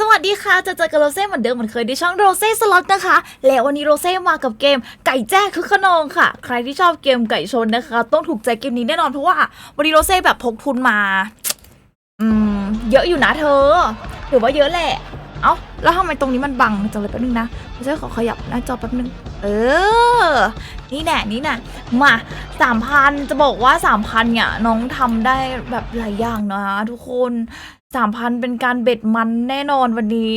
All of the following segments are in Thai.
สวัสดีค่ะ จะเจอกับโรเซ่เหมือนเดิมเหมือนเคยในช่องโรเซ่สล็อตนะคะ แล้ววันนี้โรเซ่มากับเกมไก่แจ้คือขนองค่ะ ใครที่ชอบเกมไก่ชนนะคะ ต้องถูกใจเกมนี้แน่นอนเพราะว่าวันนี้โรเซ่แบบพกทุนมา อืม เยอะอยู่นะเธอ ถือว่าเยอะแหละ เอ้า แล้วทำไมตรงนี้มันบังจังเลยแป๊บนึงนะโรเซ่ขอขยับหน้าจอแป๊บนึง เออ นี่แน่นี่แน่มาสามพันจะบอกว่าสามพันเนี่ยน้องทำได้แบบหลายอย่างนะทุกคน สามพันเป็นการเบ็ดมันแน่นอนวันนี้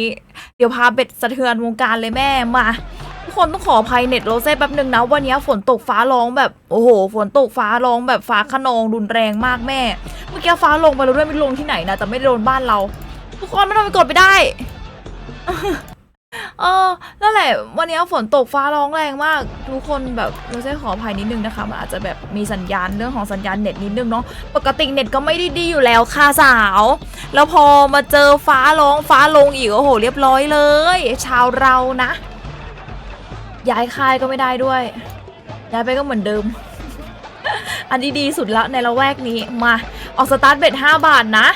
เดี๋ยวพาเบ็ดสะเทือนวงการเลยแม่มา ทุกคนต้องขออภัยเน็ตโรเซ่แป๊บหนึ่งนะ วันนี้ฝนตกฟ้าร้องแบบโอ้โห ฝนตกฟ้าร้องแบบฟ้าขนองรุนแรงมากแม่ เมื่อกี้ฟ้าลงไปแล้วด้วยไม่ลงที่ไหนนะแต่ไม่ได้โดนบ้านเรา ทุกคนไม่ต้องไปกดไปได้ เออนั่นแหละ วันนี้ฝนตกฟ้าร้องแรงมาก ทุกคนแบบเราจะขออภัยนิดนึงนะคะ มันอาจจะแบบมีสัญญาณเรื่องของสัญญาณเน็ตนิดนึงเนาะ ปกติเน็ตก็ไม่ได้ดีอยู่แล้วค่ะสาว แล้วพอมาเจอฟ้าร้องฟ้าลงอีกโอ้โห เรียบร้อยเลย ชาวเรานะ ย้ายค่ายก็ไม่ได้ด้วย ย้ายไปก็เหมือนเดิม อันนี้ดีสุดละในละแวกนี้ มา ออกสตาร์ทเบ็ด5บาทนะ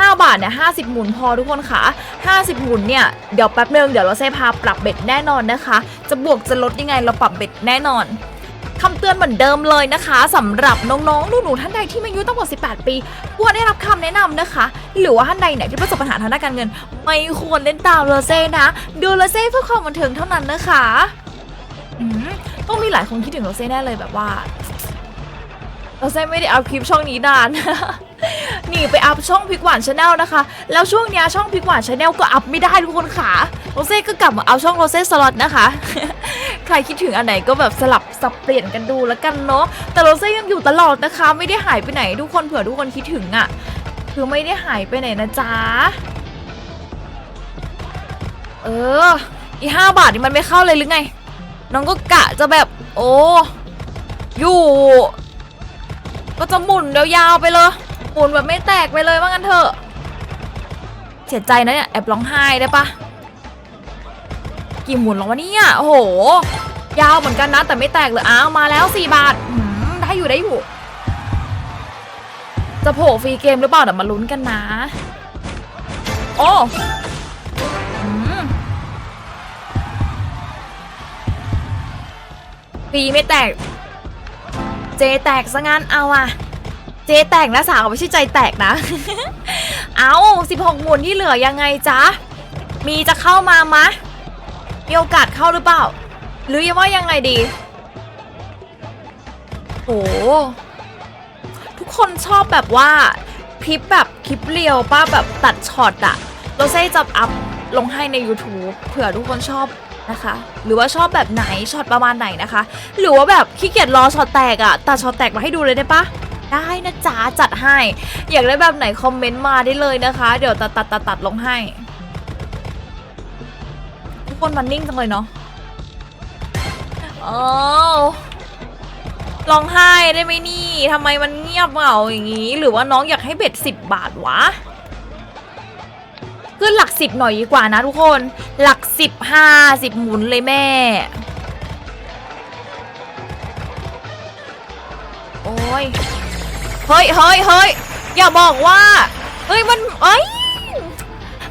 5 บาทเนี่ย50 หมุนพอทุกคนค่ะ 50 หมุนเนี่ย เดี๋ยวแป๊บนึงเดี๋ยวเราเซพาปรับเบ็ดแน่นอนนะคะ จะบวกจะลดยังไงเราปรับเบ็ดแน่นอนคำเตือนเหมือนเดิมเลยนะคะสำหรับน้องๆหนูๆท่านใดที่มีอายุต่ำกว่า 18 ปีควรได้รับคำแนะนำนะคะ หรือว่าท่านใดไหนที่ประสบปัญหาทางด้านการเงิน ไม่ควรเล่นตามเลเซ่นะดูเลเซ่เพื่อความบันเทิงเท่านั้นนะคะต้องมีหลายคนคิดถึงโรเซ่แน่เลยแบบว่าโรเซ่ไม่ได้อัพคลิปช่องนี้นาน ไปอัพช่องพิกหวานชาแนลนะคะ แล้วช่วงเนี้ยช่องพิกหวานชาแนลก็อัพไม่ได้ทุกคนค่ะโรเซ่ก็กลับมาเอาช่องโรเซ่สล็อตนะคะ ใครคิดถึงอันไหนก็แบบสลับสับเปลี่ยนกันดูแล้วกันเนาะแต่โรเซ่ยังอยู่ตลอดนะคะ ไม่ได้หายไปไหนทุกคนเผื่อทุกคนคิดถึงอะ่ะคือไม่ได้หายไปไหนนะจ๊ะเออ อีห้าบาทนี่มันไม่เข้าเลยหรือไง น้องก็กะจะแบบ โอ้ อยู่ ก็จะหมุนยาวๆไปเลย หมุนแบบไม่แตกไปเลยว่างั้นเถอะ เสียใจนะเนี่ยแอบร้องไห้ได้ปะกี่หมุนแล้ววะเนี่ยโอ้โห ยาวเหมือนกันนะ แต่ไม่แตกเลยอ้าวมาแล้ว 4 บาทได้อยู่ได้อยู่ จะโผล่ฟรีเกมหรือเปล่าเดี๋ยวมาลุ้นกันนะ โอ้ฟรีไม่แตก เจแตกซะงั้นเอาอะ เจแตกนะสาวไม่ใช่ใจแตกนะ เอา16 หมุนที่เหลือยังไงจ๊ะ มีจะเข้ามามะ มีโอกาสเข้าหรือเปล่า หรือยังว่ายังไงดีโหทุกคนชอบแบบว่าคลิปแบบคลิปเรียวป้าแบบตัดช็อตอะโรเซ่จะอัพลงให้ใน YouTube เผื่อทุกคนชอบนะคะ หรือว่าชอบแบบไหนช็อตประมาณไหนนะคะ หรือว่าแบบขี้เกียจรอช็อตแตกอะตัดช็อตแตกมาให้ดูเลยได้ปะ ได้นะจ๊ะจัดให้ อยากได้แบบไหนคอมเมนต์มาได้เลยนะคะ เดี๋ยวตัดตัดตัดตัดลงให้ ทุกคนมันนิ่งจังเลยเนาะโอ้ร้องไห้ได้ไหมนี่ทำไมมันเงียบเหงาอย่างนี้ หรือว่าน้องอยากให้เบ็ดสิบบาทวะขึ้นหลักสิบหน่อยดีกว่านะทุกคน หลักสิบห้าสิบหมุนเลยแม่ โอ้ย เฮ้ยเฮ้ยเฮ้ยอย่าบอกว่าเฮ้ยมันเอ้ย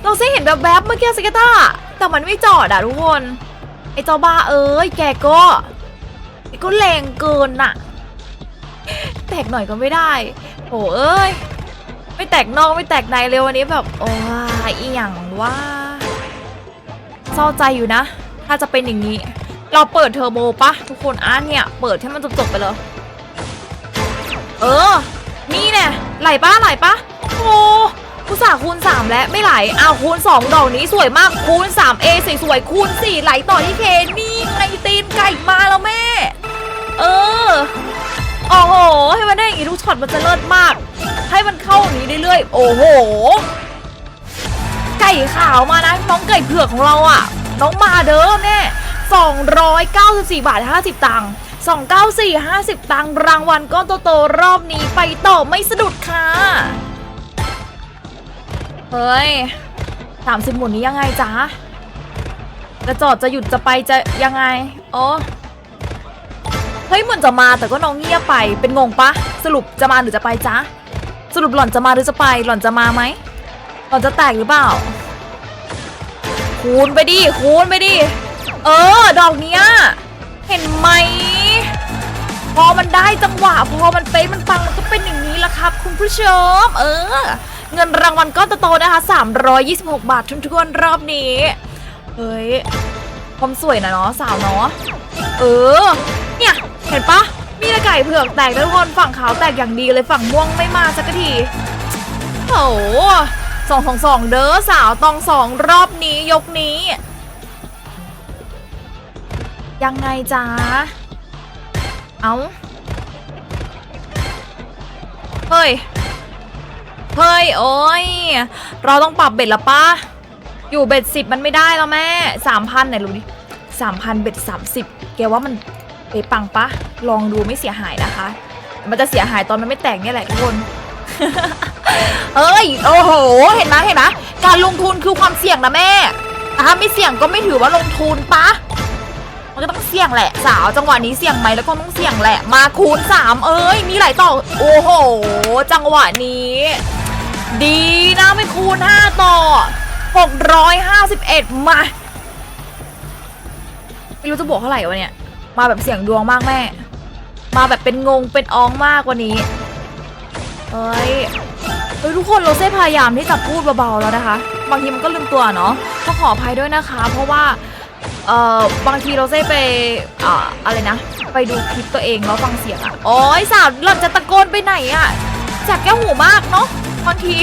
เราเซ่เห็นแบบแบบๆเมื่อกี้สเกตตาแต่มันไม่จอดอะทุกคนไอ้เจ้าบ้าเอ้ยแกก็แกก็แรงเกินน่ะ แตกหน่อยก็ไม่ได้โอ้เอ้ยไม่แตกนอกไม่แตกในเลยวันนี้แบบโอ้ยอีหยังว่าเศร้าใจอยู่นะ ถ้าจะเป็นอย่างนี้ เราเปิดเทอร์โบปะทุกคนอะเนี่ย เปิดให้มันจบๆไปเลย เออ นี่แน่ไหลปะไหลปะโอ้กูสาห์คูณ 3 แล้วไม่ไหลอ้าวคูณ 2 ดอกนี้สวยมากคูณ 3A สวยคูณ 4 ไหลต่อที่เคนี่ไงตีนไก่มาแล้วแม่ เออโอ้โห ให้มันได้อย่างนี้ทุกช็อตมันจะเลิศมาก ให้มันเข้าอย่างนี้เรื่อยๆโอ้โห ไก่ขาวมานะน้องไก่เผือกของเราอะ น้องมาเด้อแม่294 บาท 50 ตังค์ 294 50 ตังค์รางวัลก้อนโตๆรอบนี้ไปต่อไม่สะดุดค่ะ เฮ้ย 30 หมุนนี้ยังไงจ๊ะ จะจอดจะหยุดจะไปจะยังไง โอ้เฮ้ยเหมือนจะมาแต่ก็น้องเงียบไปเป็นงงปะสรุปจะมาหรือจะไปจ๊ะ สรุปหล่อนจะมาหรือจะไปหล่อนจะมาไหมหล่อนจะแตกหรือเปล่า คูณไปดิคูณไปดิเออ ดอกเนี้ย เห็นไหม พอมันได้จังหวะ พอมันเป๊ะมันปังมันก็เป็นอย่างนี้ละครับ คุณผู้ชม เออ เงินรางวัลก้อนโตๆนะคะ 326 บาททุนๆรอบนี้เฮ้ยความสวยนะเนาะสาวเนาะเออ เนี่ยเห็นปะมีต่ไก่เผือกแตกแล้วทุกคนฝั่งขาวแตกอย่างดีเลยฝั่งม่วงไม่มาสักทีโอ้สองสองสองเด้อสาวตองสองรอบนี้ยกนี้ ยังไงจ๊ะ เอาเฮ้ย เฮ้ย โอ้ย เราต้องปรับเบ็ดละปะอยู่เบ็ดสิบมันไม่ได้แล้วแม่สามพันไหนรู้ดิสามพันเบ็ดสามสิบแกว่ามันเปปังปะลองดูไม่เสียหายนะคะ มันจะเสียหายตอนมันไม่แตกเนี่ยแหละทุกคน เอ้ย โอ้โห เห็นไหมเห็นไหมการลงทุนคือความเสี่ยงนะแม่แต่ถ้าไม่เสี่ยงก็ไม่ถือว่าลงทุนปะ มันก็ต้องเสี่ยงแหละ สาวจังหวะนี้เสี่ยงไหมแล้วก็ต้องเสี่ยงแหละ มาคูณสามเอ้ย มีหลายต่อ โอ้โห จังหวะนี้ ดีนะไม่คูณห้าต่อหกร้อยห้าสิบเอ็ดมาไม่รู้จะบวกเท่าไหร่วะเนี่ย มาแบบเสี่ยงดวงมากแม่ มาแบบเป็นงงเป็นอองมากกว่านี้ เอ้ยเฮ้ยทุกคนโรเซ่พยายามที่จะพูดเบาๆแล้วนะคะ บางทีมันก็ลืมตัวเนาะก็ขออภัยด้วยนะคะ เพราะว่า เอ่อบางทีเราเซ่ไปอ่าอะไรนะ ไปดูคลิปตัวเองแล้วฟังเสียงอะโอ้ยสาวหล่อนจะตะโกนไปไหนอะจับแก้วหูมากเนาะบางที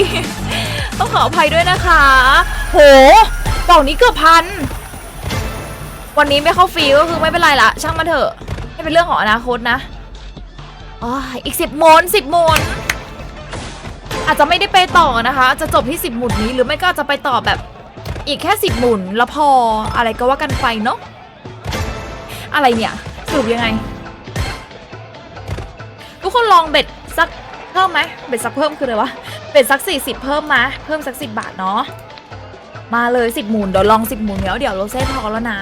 ต้องขออภัยด้วยนะคะ โหดอกนี้เกือบพัน วันนี้ไม่เข้าฟรีก็คือไม่เป็นไรละช่างมันเถอะให้เป็นเรื่องของอนาคตนะอ๋ออีกสิบโมนสิบโมนอาจจะไม่ได้ไปต่อนะคะ จะจบที่สิบหมุนนี้หรือไม่ก็จะไปต่อแบบ อีกแค่สิบหมุนแล้วพออะไรก็ว่ากันไปเนาะอะไรเนี่ยสรุปยังไง ทุกคนลองเบ็ดสักเพิ่มไหมเบ็ดสักเพิ่มคืออะไรวะเบ็ดสักสี่สิบเพิ่มมาเพิ่มสักสิบบาทเนาะมาเลยสิบหมุนเดี๋ยวลองสิบหมุนเดี๋ยวเดี๋ยวโรเซ่พอแล้วนะ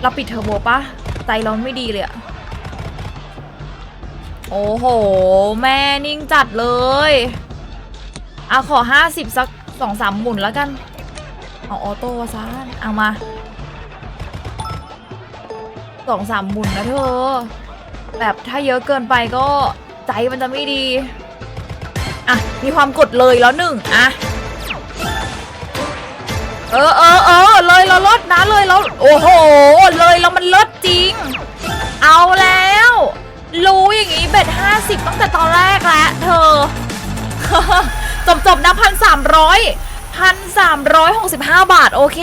เราปิดเทอร์โบปะใจเราไม่ดีเลยอะโอ้โห แม่นิ่งจัดเลยอะขอห้าสิบสักสองสามหมุนแล้วกัน เอาออโต้ซะเอามาสองสามหมุนนะเธอ แบบถ้าเยอะเกินไปก็ใจมันจะไม่ดี อะ มีความกดเลยแล้วหนึ่งอะ เออเออเออเลยเราลดนะเลยแล้วโอ้โห เลยแล้วมันลดจริง เอาแล้ว รู้อย่างนี้เบ็ดห้าสิบตั้งแต่ตอนแรกแล้วเธอ จบจบนะพันสามร้อย พันสามร้อยหกสิบห้าบาท โอเค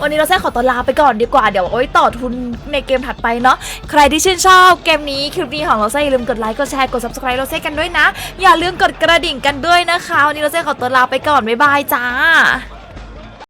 วันนี้เราแซ่ขอตัวลาไปก่อนดีกว่า เดี๋ยวเอาไว้ต่อทุนในเกมถัดไปเนาะ ใครที่ชื่นชอบเกมนี้คลิปนี้ของเราเซ่อย่าลืมกดไลค์ กดแชร์ กด subscribe เราเซ่กันด้วยนะ อย่าลืมกดกระดิ่งกันด้วยนะคะ วันนี้เราเซ่ขอตัวลาไปก่อน บ๊ายบายจ้า